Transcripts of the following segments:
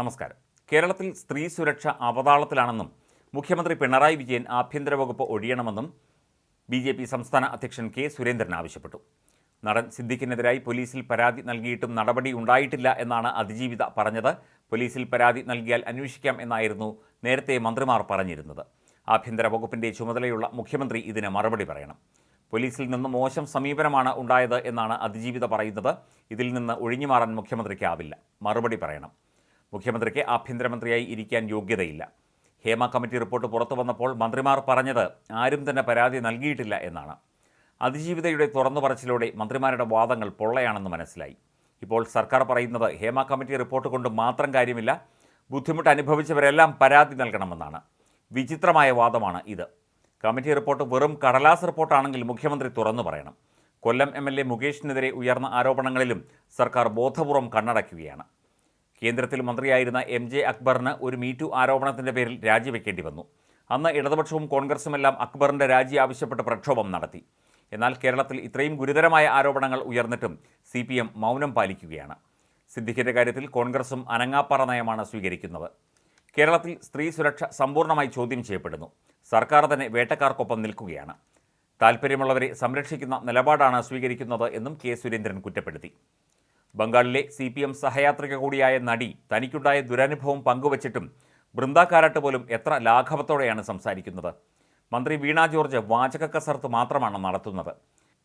നമസ്കാരം. കേരളത്തിൽ സ്ത്രീ സുരക്ഷ അവതാളത്തിലാണെന്നും മുഖ്യമന്ത്രി പിണറായി വിജയൻ ആഭ്യന്തര വകുപ്പ് ഒഴിയണമെന്നും ബി ജെ പി സംസ്ഥാന അധ്യക്ഷൻ കെ സുരേന്ദ്രൻ ആവശ്യപ്പെട്ടു. നടൻ സിദ്ദിഖിനെതിരായി പോലീസിൽ പരാതി നൽകിയിട്ടും നടപടി ഉണ്ടായിട്ടില്ല എന്നാണ് അതിജീവിത പറഞ്ഞത്. പോലീസിൽ പരാതി നൽകിയാൽ അന്വേഷിക്കാം എന്നായിരുന്നു നേരത്തെ മന്ത്രിമാർ പറഞ്ഞിരുന്നത്. ആഭ്യന്തര വകുപ്പിന്റെ ചുമതലയുള്ള മുഖ്യമന്ത്രി ഇതിന് മറുപടി പറയണം. പോലീസിൽ നിന്ന് മോശം സമീപനമാണ് ഉണ്ടായത് എന്നാണ് അതിജീവിത പറയുന്നത്. ഇതിൽ നിന്ന് ഒഴിഞ്ഞുമാറാൻ മുഖ്യമന്ത്രിക്കാവില്ല. മറുപടി പറയണം. മുഖ്യമന്ത്രിക്ക് ആഭ്യന്തരമന്ത്രിയായി ഇരിക്കാൻ യോഗ്യതയില്ല. ഹേമ കമ്മിറ്റി റിപ്പോർട്ട് പുറത്തു വന്നപ്പോൾ മന്ത്രിമാർ പറഞ്ഞത് ആരും തന്നെ പരാതി നൽകിയിട്ടില്ല എന്നാണ്. അതിജീവിതയുടെ തുറന്നു പറച്ചിലൂടെ മന്ത്രിമാരുടെ വാദങ്ങൾ പൊള്ളയാണെന്ന് മനസ്സിലായി. ഇപ്പോൾ സർക്കാർ പറയുന്നത് ഹേമ കമ്മിറ്റി റിപ്പോർട്ട് കൊണ്ട് മാത്രം കാര്യമില്ല ബുദ്ധിമുട്ട് അനുഭവിച്ചവരെല്ലാം പരാതി നൽകണമെന്നാണ്. വിചിത്രമായ വാദമാണ് ഇത്. കമ്മിറ്റി റിപ്പോർട്ട് വെറും കടലാസ് റിപ്പോർട്ടാണെങ്കിൽ മുഖ്യമന്ത്രി തുറന്നു പറയണം. കൊല്ലം എം എൽ എ മുകേഷിനെതിരെ ഉയർന്ന ആരോപണങ്ങളിലും സർക്കാർ ബോധപൂർവം കണ്ണടയ്ക്കുകയാണ്. കേന്ദ്രത്തിൽ മന്ത്രിയായിരുന്ന എം ജെ അക്ബറിന് ഒരു മീറ്റു ആരോപണത്തിന്റെ പേരിൽ രാജിവെക്കേണ്ടി വന്നു. അന്ന് ഇടതുപക്ഷവും കോൺഗ്രസുമെല്ലാം അക്ബറിന്റെ രാജി ആവശ്യപ്പെട്ട് പ്രക്ഷോഭം നടത്തി. എന്നാൽ കേരളത്തിൽ ഇത്രയും ഗുരുതരമായ ആരോപണങ്ങൾ ഉയർന്നിട്ടും സി പി എം മൗനം പാലിക്കുകയാണ്. സിദ്ദിഖിന്റെ കാര്യത്തിൽ കോൺഗ്രസും അനങ്ങാപ്പാറ നയമാണ് സ്വീകരിക്കുന്നത്. കേരളത്തിൽ സ്ത്രീ സുരക്ഷ സമ്പൂർണമായി ചോദ്യം ചെയ്യപ്പെടുന്നു. സർക്കാർ തന്നെ വേട്ടക്കാർക്കൊപ്പം നിൽക്കുകയാണ്. താൽപ്പര്യമുള്ളവരെ സംരക്ഷിക്കുന്ന നിലപാടാണ് സ്വീകരിക്കുന്നത് എന്നും കെ സുരേന്ദ്രൻ കുറ്റപ്പെടുത്തി. ബംഗാളിലെ സി പി എം സഹയാത്രിക കൂടിയായ നടി തനിക്കുണ്ടായ ദുരനുഭവം പങ്കുവച്ചിട്ടും ബൃന്ദ കാരാട്ട് പോലും എത്ര ലാഘവത്തോടെയാണ് സംസാരിക്കുന്നത്. മന്ത്രി വീണ ജോർജ് വാചക കസർത്ത് മാത്രമാണ് നടത്തുന്നത്.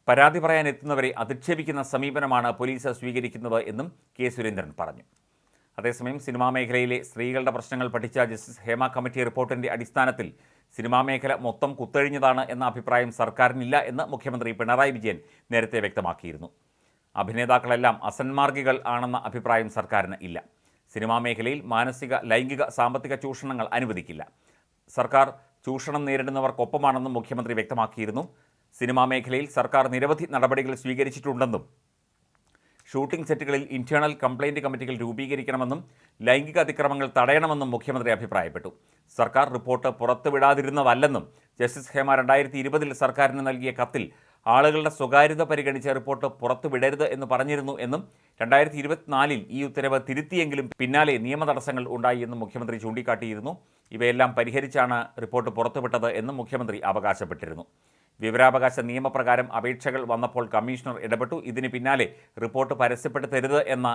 പരാതി പറയാൻ എത്തുന്നവരെ അധിക്ഷേപിക്കുന്ന സമീപനമാണ് പോലീസ് സ്വീകരിക്കുന്നത് എന്നും കെ സുരേന്ദ്രൻ പറഞ്ഞു. അതേസമയം സിനിമാ മേഖലയിലെ സ്ത്രീകളുടെ പ്രശ്നങ്ങൾ പഠിച്ച ജസ്റ്റിസ് ഹേമ കമ്മിറ്റി റിപ്പോർട്ടിന്റെ അടിസ്ഥാനത്തിൽ സിനിമാ മേഖല മൊത്തം കുത്തഴിഞ്ഞതാണ് എന്ന അഭിപ്രായം സർക്കാരിനില്ല എന്ന് മുഖ്യമന്ത്രി പിണറായി വിജയൻ നേരത്തെ വ്യക്തമാക്കിയിരുന്നു. അഭിനേതാക്കളെല്ലാം അസന്മാർഗികൾ ആണെന്ന അഭിപ്രായം സർക്കാരിന് ഇല്ല. സിനിമാ മേഖലയിൽ മാനസിക ലൈംഗിക സാമ്പത്തിക ചൂഷണങ്ങൾ അനുവദിക്കില്ല. സർക്കാർ ചൂഷണം നേരിടുന്നവർക്കൊപ്പമാണെന്നും മുഖ്യമന്ത്രി വ്യക്തമാക്കിയിരുന്നു. സിനിമാ മേഖലയിൽ സർക്കാർ നിരവധി നടപടികൾ സ്വീകരിച്ചിട്ടുണ്ടെന്നും ഷൂട്ടിംഗ് സെറ്റുകളിൽ ഇന്റേണൽ കംപ്ലൈന്റ് കമ്മിറ്റികൾ രൂപീകരിക്കണമെന്നും ലൈംഗിക അതിക്രമങ്ങൾ തടയണമെന്നും മുഖ്യമന്ത്രി അഭിപ്രായപ്പെട്ടു. സർക്കാർ റിപ്പോർട്ട് പുറത്തുവിടാതിരുന്നതല്ലെന്നും ജസ്റ്റിസ് ഹേമ രണ്ടായിരത്തി ഇരുപതിൽ സർക്കാരിന് നൽകിയ കത്തിൽ ആളുകളുടെ സ്വകാര്യത പരിഗണിച്ച റിപ്പോർട്ട് പുറത്തുവിടരുത് എന്ന് പറഞ്ഞിരുന്നു എന്നും രണ്ടായിരത്തി ഇരുപത്തിനാലിൽ ഈ ഉത്തരവ് തിരുത്തിയെങ്കിലും പിന്നാലെ നിയമ തടസ്സങ്ങൾ ഉണ്ടായി എന്നും മുഖ്യമന്ത്രി ചൂണ്ടിക്കാട്ടിയിരുന്നു. ഇവയെല്ലാം പരിഹരിച്ചാണ് റിപ്പോർട്ട് പുറത്തുവിട്ടത് എന്നും മുഖ്യമന്ത്രി അവകാശപ്പെട്ടിരുന്നു. വിവരാവകാശ നിയമപ്രകാരം അപേക്ഷകൾ വന്നപ്പോൾ കമ്മീഷണർ ഇടപെട്ടു. ഇതിന് പിന്നാലെ റിപ്പോർട്ട് പരസ്യപ്പെടുത്തരുത് എന്ന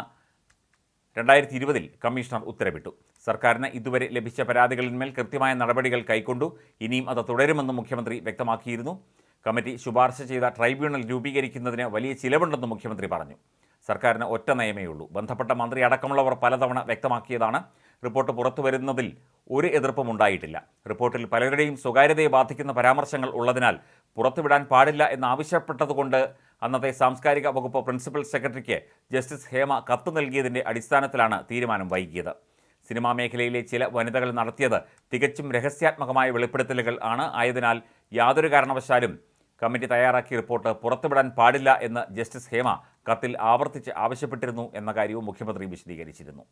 രണ്ടായിരത്തി ഇരുപതിൽ കമ്മീഷണർ ഉത്തരവിട്ടു. സർക്കാരിന് ഇതുവരെ ലഭിച്ച പരാതികളിന്മേൽ കൃത്യമായ നടപടികൾ കൈക്കൊണ്ടു. ഇനിയും അത് തുടരുമെന്നും മുഖ്യമന്ത്രി വ്യക്തമാക്കിയിരുന്നു. കമ്മിറ്റി ശുപാർശ ചെയ്ത ട്രൈബ്യൂണൽ രൂപീകരിക്കുന്നതിന് വലിയ ചിലവുണ്ടെന്നും മുഖ്യമന്ത്രി പറഞ്ഞു. സർക്കാരിന് ഒറ്റ നയമേ ഉള്ളൂ. ബന്ധപ്പെട്ട മന്ത്രി അടക്കമുള്ളവർ പലതവണ വ്യക്തമാക്കിയതാണ്. റിപ്പോർട്ട് പുറത്തു വരുന്നതിൽ ഒരു എതിർപ്പും ഉണ്ടായിട്ടില്ല. റിപ്പോർട്ടിൽ പലരുടെയും സ്വകാര്യതയെ ബാധിക്കുന്ന പരാമർശങ്ങൾ ഉള്ളതിനാൽ പുറത്തുവിടാൻ പാടില്ല എന്നാവശ്യപ്പെട്ടതുകൊണ്ട് അന്നത്തെ സാംസ്കാരിക വകുപ്പ് പ്രിൻസിപ്പൽ സെക്രട്ടറിക്ക് ജസ്റ്റിസ് ഹേമ കത്ത് നൽകിയതിന്റെ അടിസ്ഥാനത്തിലാണ് തീരുമാനം വൈകിയത്. സിനിമാ മേഖലയിലെ ചില വനിതകൾ നടത്തിയത് തികച്ചും രഹസ്യാത്മകമായ വെളിപ്പെടുത്തലുകൾ ആണ് ആയതിനാൽ യാതൊരു കാരണവശാലും കമ്മിറ്റി തയ്യാറാക്കിയ റിപ്പോർട്ട് പുറത്തുവിടാൻ പാടില്ല എന്ന് ജസ്റ്റിസ് ഹേമ കത്തിൽ ആവർത്തിച്ച് ആവശ്യപ്പെട്ടിരുന്നു എന്ന കാര്യവും മുഖ്യമന്ത്രി വിശദീകരിച്ചിരുന്നു